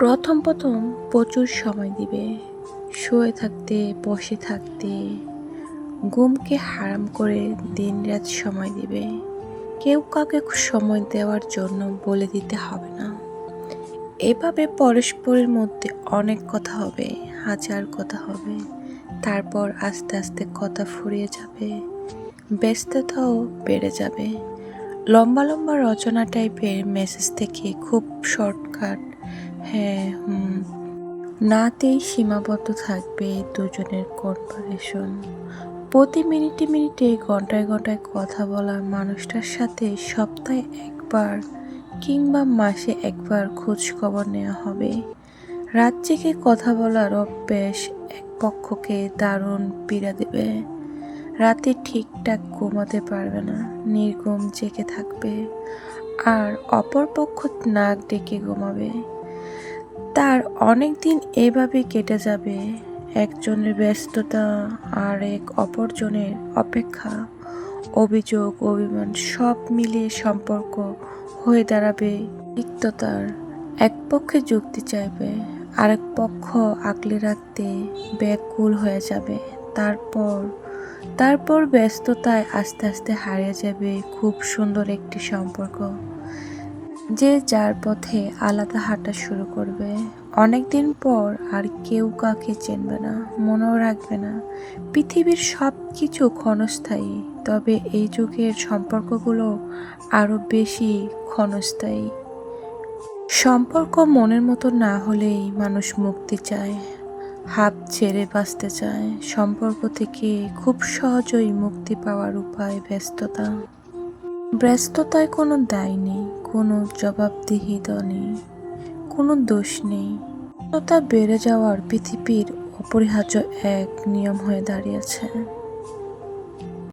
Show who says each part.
Speaker 1: প্রথম প্রথম প্রচুর সময় দিবে। শুয়ে থাকতে, বসে থাকতে, ঘুমকে হারাম করে দিনরাত সময় দিবে। কেউ কাউকে সময় দেওয়ার জন্য বলে দিতে হবে না। এভাবে পরস্পরের মধ্যে অনেক কথা হবে, হাজার কথা হবে। তারপর আস্তে আস্তে কথা ফুরিয়ে যাবে, ব্যস্ততাও বেড়ে যাবে। লম্বা লম্বা রচনা টাইপের মেসেজ থেকে খুব শর্টকাট হ্যাঁ হুম। নাতেই সীমাবদ্ধ থাকবে দুজনের কনভারেশন প্রতি মিনিটে মিনিটে, ঘন্টায় ঘন্টায় কথা বলা মানুষটার সাথে সপ্তাহে একবার কিংবা মাসে একবার খোঁজ খবর নেওয়া হবে। রাত জেগে কথা বলার অভ্যেস এক পক্ষকে দারুণ পীড়া দেবে। রাতে ঠিকঠাক ঘুমাতে পারবে না নির্গম জেগে থাকবে। আর অপর পক্ষ নাক ডেকে ঘুমাবে। তার অনেক দিন এভাবে কেটে যাবে। একজনের ব্যস্ততা আর এক অপরজনের অপেক্ষা, অভিযোগ, অভিমান, সব মিলিয়ে সম্পর্ক হয়ে দাঁড়াবে। তিক্ততার এক পক্ষে যুক্তি চাইবে, আরেক পক্ষ আগলে রাখতে ব্যাকুল হয়ে যাবে। তারপর তারপর ব্যস্ততায় আস্তে আস্তে হারিয়ে যাবে খুব সুন্দর একটি সম্পর্ক। যে যার পথে আলাদা হাঁটা শুরু করবে। অনেকদিন পর আর কেউ কাকে চেনবে না, মনেও রাখবে না। পৃথিবীর সব কিছু ক্ষণস্থায়ী, তবে এই যুগের সম্পর্কগুলো আরও বেশি ক্ষণস্থায়ী। সম্পর্ক মনের মতো না হলেই মানুষ মুক্তি চায়, হাত ছেড়ে বাঁচতে চায়। সম্পর্ক থেকে খুব সহজেই মুক্তি পাওয়ার উপায় ব্যস্ততা। ব্যস্ততায় কোনো দায় নেই। কোনো জবাবদিহিতা নেই, কোনো দোষ নেই। তা বেড়ে যাওয়ার পৃথিবীর অপরিহার্য এক নিয়ম হয়ে দাঁড়িয়েছে।